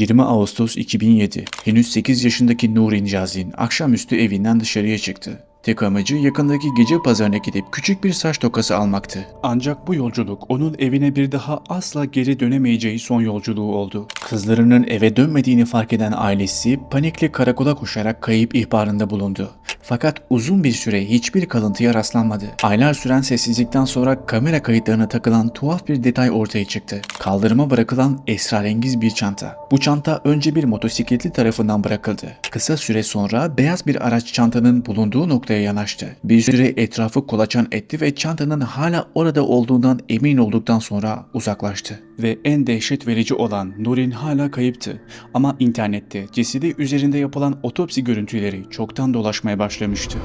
20 Ağustos 2007. Henüz 8 yaşındaki Nurin Cazin akşamüstü evinden dışarıya çıktı. Tek amacı yakındaki gece pazarına gidip küçük bir saç tokası almaktı. Ancak bu yolculuk onun evine bir daha asla geri dönemeyeceği son yolculuğu oldu. Kızlarının eve dönmediğini fark eden ailesi panikle karakola koşarak kayıp ihbarında bulundu. Fakat uzun bir süre hiçbir kalıntıya rastlanmadı. Aylar süren sessizlikten sonra kamera kayıtlarına takılan tuhaf bir detay ortaya çıktı. Kaldırıma bırakılan esrarengiz bir çanta. Bu çanta önce bir motosikletli tarafından bırakıldı. Kısa süre sonra beyaz bir araç çantanın bulunduğu noktaya yanaştı. Bir süre etrafı kolaçan etti ve çantanın hala orada olduğundan emin olduktan sonra uzaklaştı. Ve en dehşet verici olan Nurin hala kayıptı. Ama internette cesedi üzerinde yapılan otopsi görüntüleri çoktan dolaşmaya başlamıştı.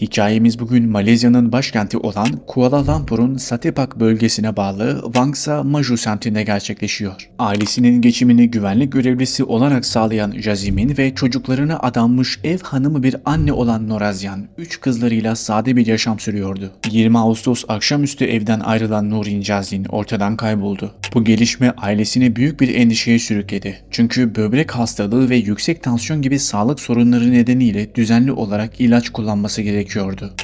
Hikayemiz bugün Malezya'nın başkenti olan Kuala Lumpur'un Satepak bölgesine bağlı Wangsa Maju semtinde gerçekleşiyor. Ailesinin geçimini güvenlik görevlisi olarak sağlayan Jazimin ve çocuklarına adanmış ev hanımı bir anne olan Norazyan, üç kızlarıyla sade bir yaşam sürüyordu. 20 Ağustos akşamüstü evden ayrılan Nurin Jazin ortadan kayboldu. Bu gelişme ailesini büyük bir endişeye sürükledi. Çünkü böbrek hastalığı ve yüksek tansiyon gibi sağlık sorunları nedeniyle düzenli olarak ilaç kullanması gerekiyordu.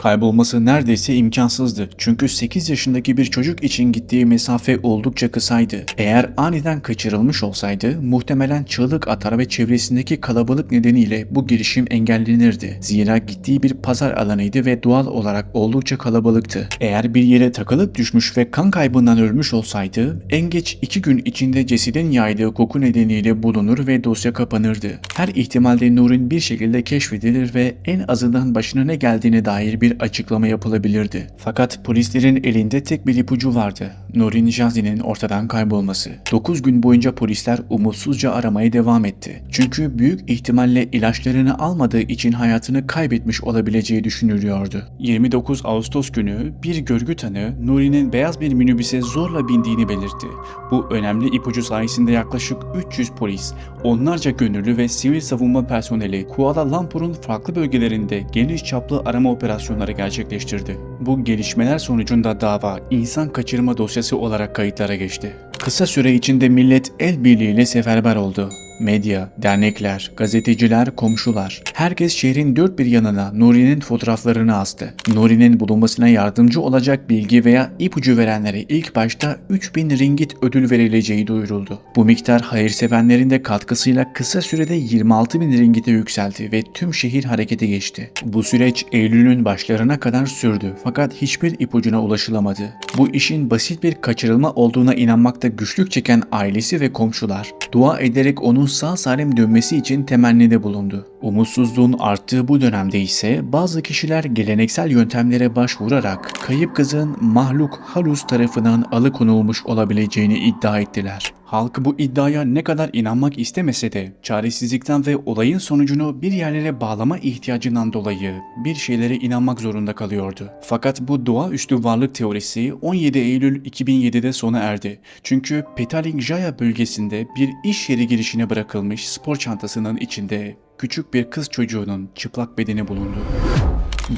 Kaybolması neredeyse imkansızdı. Çünkü 8 yaşındaki bir çocuk için gittiği mesafe oldukça kısaydı. Eğer aniden kaçırılmış olsaydı muhtemelen çığlık atar ve çevresindeki kalabalık nedeniyle bu girişim engellenirdi. Zira gittiği bir pazar alanıydı ve doğal olarak oldukça kalabalıktı. Eğer bir yere takılıp düşmüş ve kan kaybından ölmüş olsaydı en geç 2 gün içinde cesedin yaydığı koku nedeniyle bulunur ve dosya kapanırdı. Her ihtimalde Nur'un bir şekilde keşfedilir ve en azından başına ne geldiğine dair bir açıklama yapılabilirdi. Fakat polislerin elinde tek bir ipucu vardı. Nurin Jazi'nin ortadan kaybolması. 9 gün boyunca polisler umutsuzca aramaya devam etti. Çünkü büyük ihtimalle ilaçlarını almadığı için hayatını kaybetmiş olabileceği düşünülüyordu. 29 Ağustos günü bir görgü tanığı Nuri'nin beyaz bir minibüse zorla bindiğini belirtti. Bu önemli ipucu sayesinde yaklaşık 300 polis, onlarca gönüllü ve sivil savunma personeli Kuala Lumpur'un farklı bölgelerinde geniş çaplı arama operasyonları gerçekleştirdi. Bu gelişmeler sonucunda dava insan kaçırma dosyası olarak kayıtlara geçti. Kısa süre içinde millet el birliğiyle seferber oldu. Medya, dernekler, gazeteciler, komşular. Herkes şehrin dört bir yanına Nuri'nin fotoğraflarını astı. Nuri'nin bulunmasına yardımcı olacak bilgi veya ipucu verenlere ilk başta 3000 ringit ödül verileceği duyuruldu. Bu miktar hayırsevenlerin de katkısıyla kısa sürede 26 bin ringite yükseldi ve tüm şehir harekete geçti. Bu süreç Eylül'ün başlarına kadar sürdü fakat hiçbir ipucuna ulaşılamadı. Bu işin basit bir kaçırılma olduğuna inanmakta güçlük çeken ailesi ve komşular dua ederek onun sağ salim dönmesi için temennide bulundu. Umutsuzluğun arttığı bu dönemde ise bazı kişiler geleneksel yöntemlere başvurarak kayıp kızın mahluk Halus tarafından alıkonulmuş olabileceğini iddia ettiler. Halk bu iddiaya ne kadar inanmak istemese de çaresizlikten ve olayın sonucunu bir yerlere bağlama ihtiyacından dolayı bir şeylere inanmak zorunda kalıyordu. Fakat bu doğaüstü varlık teorisi 17 Eylül 2007'de sona erdi. Çünkü Petaling Jaya bölgesinde bir iş yeri girişine bırakılmış spor çantasının içinde küçük bir kız çocuğunun çıplak bedeni bulundu.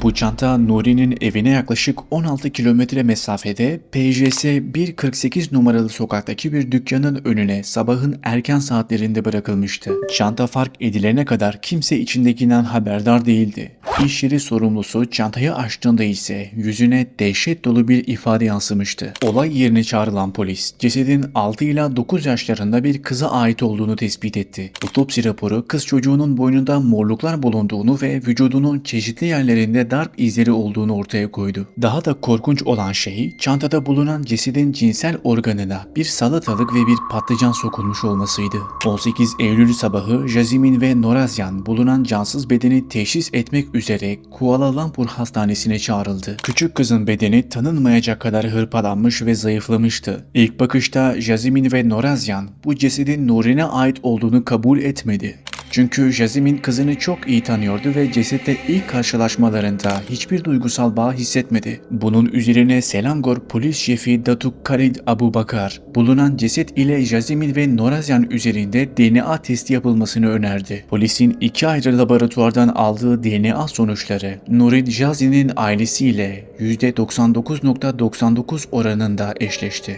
Bu çanta Nuri'nin evine yaklaşık 16 kilometre mesafede PJS 148 numaralı sokaktaki bir dükkanın önüne sabahın erken saatlerinde bırakılmıştı. Çanta fark edilene kadar kimse içindekinden haberdar değildi. İş yeri sorumlusu çantayı açtığında ise yüzüne dehşet dolu bir ifade yansımıştı. Olay yerine çağrılan polis cesedin 6 ila 9 yaşlarında bir kıza ait olduğunu tespit etti. Otopsi raporu kız çocuğunun boynunda morluklar bulunduğunu ve vücudunun çeşitli yerlerinde darp izleri olduğunu ortaya koydu. Daha da korkunç olan şey çantada bulunan cesedin cinsel organına bir salatalık ve bir patlıcan sokulmuş olmasıydı. 18 Eylül sabahı Jazimin ve Norazyan bulunan cansız bedeni teşhis etmek üzere Kuala Lumpur Hastanesi'ne çağrıldı. Küçük kızın bedeni tanınmayacak kadar hırpalanmış ve zayıflamıştı. İlk bakışta Jazimin ve Norazyan bu cesedin Nuri'ne ait olduğunu kabul etmedi. Çünkü Jazimin kızını çok iyi tanıyordu ve cesetle ilk karşılaşmalarında hiçbir duygusal bağ hissetmedi. Bunun üzerine Selangor polis şefi Datuk Khalid Abu Bakar bulunan ceset ile Jazimin ve Norazyan üzerinde DNA testi yapılmasını önerdi. Polisin iki ayrı laboratuvardan aldığı DNA sonuçları Nurin Jazi'nin ailesiyle %99.99 oranında eşleşti.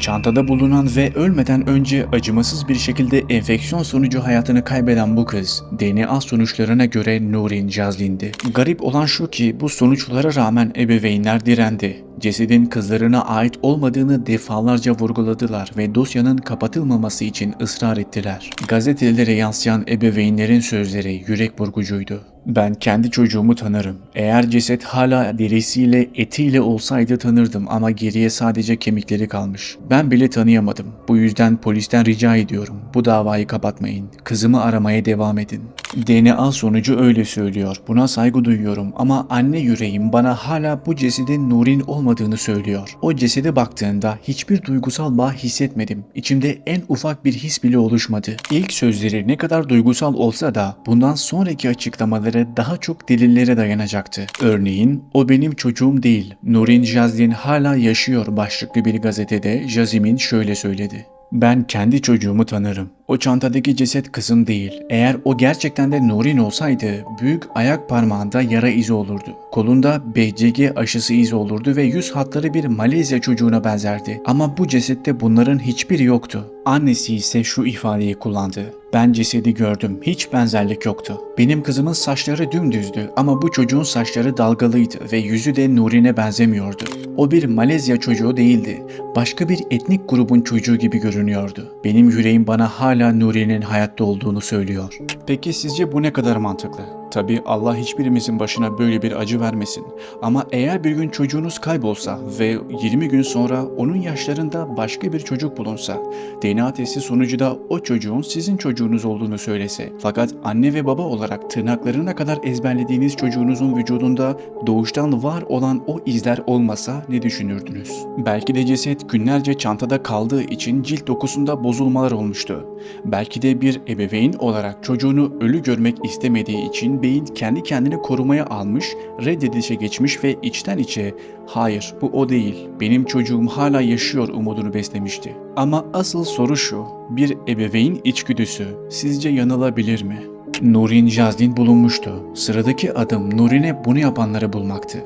Çantada bulunan ve ölmeden önce acımasız bir şekilde enfeksiyon sonucu hayatını kaybeden bu kız, DNA sonuçlarına göre Nurin Cazlin'di. Garip olan şu ki bu sonuçlara rağmen ebeveynler direndi. Cesedin kızlarına ait olmadığını defalarca vurguladılar ve dosyanın kapatılmaması için ısrar ettiler. Gazetelere yansıyan ebeveynlerin sözleri yürek burgucuydu. Ben kendi çocuğumu tanırım. Eğer ceset hala derisiyle, etiyle olsaydı tanırdım ama geriye sadece kemikleri kalmış. Ben bile tanıyamadım. Bu yüzden polisten rica ediyorum. Bu davayı kapatmayın. Kızımı aramaya devam edin. DNA sonucu öyle söylüyor. Buna saygı duyuyorum ama anne yüreğim bana hala bu cesedin Nur'in olmadığını söylüyor. O cesede baktığında hiçbir duygusal bağ hissetmedim. İçimde en ufak bir his bile oluşmadı. İlk sözleri ne kadar duygusal olsa da bundan sonraki açıklamaları daha çok delillere dayanacaktı. Örneğin o benim çocuğum değil. Nurin Jazlin hala yaşıyor başlıklı bir gazetede Jazim'in şöyle söyledi. Ben kendi çocuğumu tanırım. O çantadaki ceset kızım değil. Eğer o gerçekten de Nurin olsaydı büyük ayak parmağında yara izi olurdu. Kolunda BCG aşısı izi olurdu ve yüz hatları bir Malezya çocuğuna benzerdi. Ama bu cesette bunların hiçbiri yoktu. Annesi ise şu ifadeyi kullandı. Ben cesedi gördüm. Hiç benzerlik yoktu. Benim kızımın saçları dümdüzdü ama bu çocuğun saçları dalgalıydı ve yüzü de Nurin'e benzemiyordu. O bir Malezya çocuğu değildi. Başka bir etnik grubun çocuğu gibi görünüyordu. Benim yüreğim bana hala Nuri'nin hayatta olduğunu söylüyor. Peki sizce bu ne kadar mantıklı? Tabi Allah hiçbirimizin başına böyle bir acı vermesin. Ama eğer bir gün çocuğunuz kaybolsa ve 20 gün sonra onun yaşlarında başka bir çocuk bulunsa, DNA testi sonucu da o çocuğun sizin çocuğunuz olduğunu söylese, fakat anne ve baba olarak tırnaklarına kadar ezberlediğiniz çocuğunuzun vücudunda doğuştan var olan o izler olmasa ne düşünürdünüz? Belki de ceset günlerce çantada kaldığı için cilt dokusunda bozulmalar olmuştu. Belki de bir ebeveyn olarak çocuğunu ölü görmek istemediği için beyin kendi kendini korumaya almış, reddedişe geçmiş ve içten içe hayır bu o değil, benim çocuğum hala yaşıyor umudunu beslemişti. Ama asıl soru şu, bir ebeveyn içgüdüsü sizce yanılabilir mi? Nurin Jazlin bulunmuştu. Sıradaki adım Nurin'e bunu yapanları bulmaktı.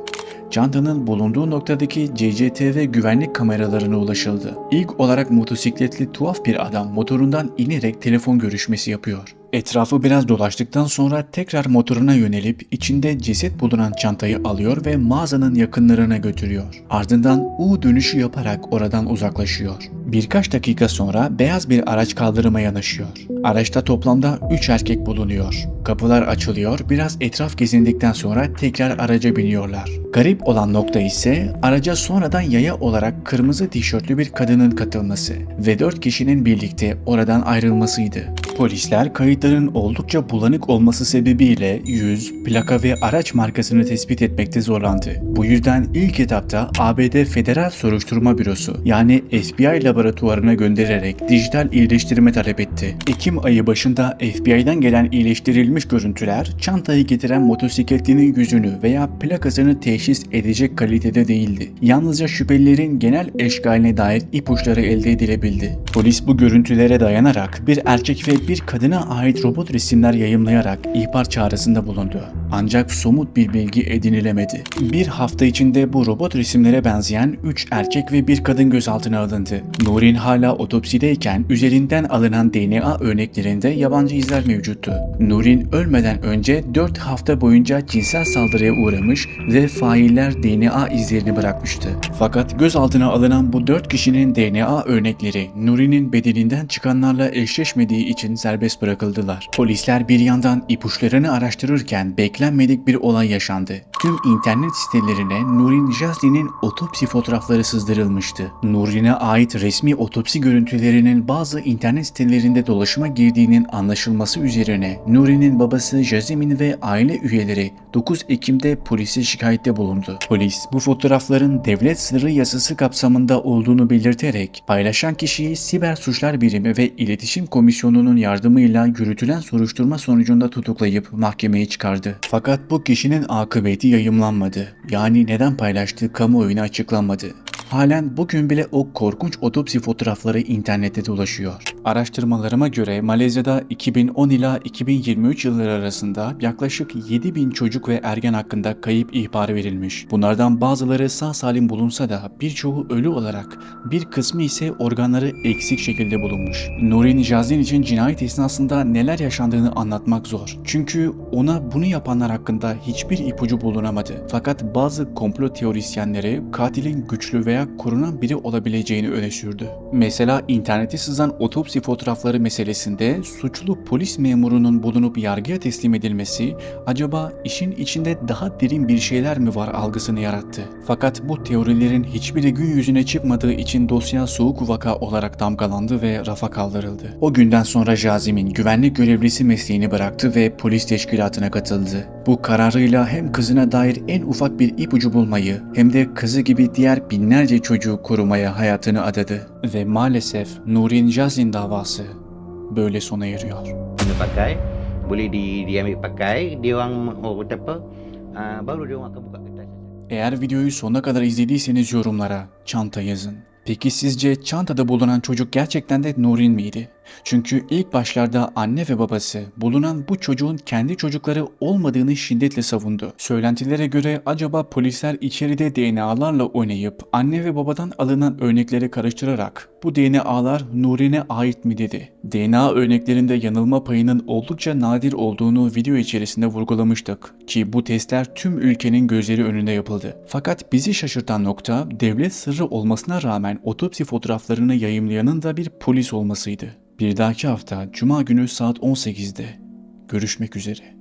Çantanın bulunduğu noktadaki CCTV güvenlik kameralarına ulaşıldı. İlk olarak motosikletli tuhaf bir adam motorundan inerek telefon görüşmesi yapıyor. Etrafı biraz dolaştıktan sonra tekrar motoruna yönelip içinde ceset bulunan çantayı alıyor ve mağazanın yakınlarına götürüyor. Ardından U dönüşü yaparak oradan uzaklaşıyor. Birkaç dakika sonra beyaz bir araç kaldırıma yanaşıyor. Araçta toplamda 3 erkek bulunuyor. Kapılar açılıyor, biraz etraf gezindikten sonra tekrar araca biniyorlar. Garip olan nokta ise araca sonradan yaya olarak kırmızı tişörtlü bir kadının katılması ve 4 kişinin birlikte oradan ayrılmasıydı. Polisler kayıtların oldukça bulanık olması sebebiyle yüz, plaka ve araç markasını tespit etmekte zorlandı. Bu yüzden ilk etapta ABD Federal Soruşturma Bürosu yani FBI laboratuvarına göndererek dijital iyileştirme talep etti. Ekim ayı başında FBI'den gelen iyileştirilmiş görüntüler çantayı getiren motosikletlinin yüzünü veya plakasını teşhis edecek kalitede değildi. Yalnızca şüphelilerin genel eşgaline dair ipuçları elde edilebildi. Polis bu görüntülere dayanarak bir erkek ve bir kadına ait robot resimler yayımlayarak ihbar çağrısında bulundu. Ancak somut bir bilgi edinilemedi. Bir hafta içinde bu robot resimlere benzeyen 3 erkek ve bir kadın gözaltına alındı. Nurin hala otopsideyken üzerinden alınan DNA örneklerinde yabancı izler mevcuttu. Nurin ölmeden önce 4 hafta boyunca cinsel saldırıya uğramış ve failler DNA izlerini bırakmıştı. Fakat gözaltına alınan bu 4 kişinin DNA örnekleri Nurin'in bedeninden çıkanlarla eşleşmediği için serbest bırakıldılar. Polisler bir yandan ipuçlarını araştırırken beklenmedik bir olay yaşandı. Tüm internet sitelerine Nurin Jazli'nin otopsi fotoğrafları sızdırılmıştı. Nurin'e ait resmi otopsi görüntülerinin bazı internet sitelerinde dolaşıma girdiğinin anlaşılması üzerine Nurin'in babası Jazim'in ve aile üyeleri 9 Ekim'de polise şikayette bulundu. Polis bu fotoğrafların devlet sırrı yasası kapsamında olduğunu belirterek paylaşan kişiyi Siber Suçlar Birimi ve İletişim Komisyonu'nun yardımıyla yürütülen soruşturma sonucunda tutuklayıp mahkemeye çıkardı. Fakat bu kişinin akıbeti yayımlanmadı. Yani neden paylaştığı kamuoyuna açıklanmadı. Halen bugün bile o korkunç otopsi fotoğrafları internette dolaşıyor. Araştırmalarıma göre Malezya'da 2010 ila 2023 yılları arasında yaklaşık 7000 çocuk ve ergen hakkında kayıp ihbarı verilmiş. Bunlardan bazıları sağ salim bulunsa da birçoğu ölü olarak, bir kısmı ise organları eksik şekilde bulunmuş. Nurin Jazin için cinayet esnasında neler yaşandığını anlatmak zor. Çünkü ona bunu yapanlar hakkında hiçbir ipucu bulunamadı. Fakat bazı komplo teorisyenleri katilin güçlü veya korunan biri olabileceğini öne sürdü. Mesela internete sızan otopsi fotoğrafları meselesinde suçlu polis memurunun bulunup yargıya teslim edilmesi acaba işin içinde daha derin bir şeyler mi var algısını yarattı. Fakat bu teorilerin hiçbiri gün yüzüne çıkmadığı için dosya soğuk vaka olarak damgalandı ve rafa kaldırıldı. O günden sonra Jazim'in güvenlik görevlisi mesleğini bıraktı ve polis teşkilatına katıldı. Bu kararıyla hem kızına dair en ufak bir ipucu bulmayı hem de kızı gibi diğer binlerce çocuğu korumaya hayatını adadı. Ve maalesef Nurin Jazin davası böyle sona eriyor. Dia pakai boleh di diambil pakai dia orang oh kata apa baru dia orang akan buka kertas Eğer videoyu sonuna kadar izlediyseniz yorumlara çanta yazın. Peki sizce çantada bulunan çocuk gerçekten de Nurin miydi? Çünkü ilk başlarda anne ve babası bulunan bu çocuğun kendi çocukları olmadığını şiddetle savundu. Söylentilere göre acaba polisler içeride DNA'larla oynayıp anne ve babadan alınan örnekleri karıştırarak bu DNA'lar Nurin'e ait mi dedi. DNA örneklerinde yanılma payının oldukça nadir olduğunu video içerisinde vurgulamıştık ki bu testler tüm ülkenin gözleri önünde yapıldı. Fakat bizi şaşırtan nokta devlet sırrı olmasına rağmen otopsi fotoğraflarını yayımlayanın da bir polis olmasıydı. Bir dahaki hafta Cuma günü saat 18'de görüşmek üzere.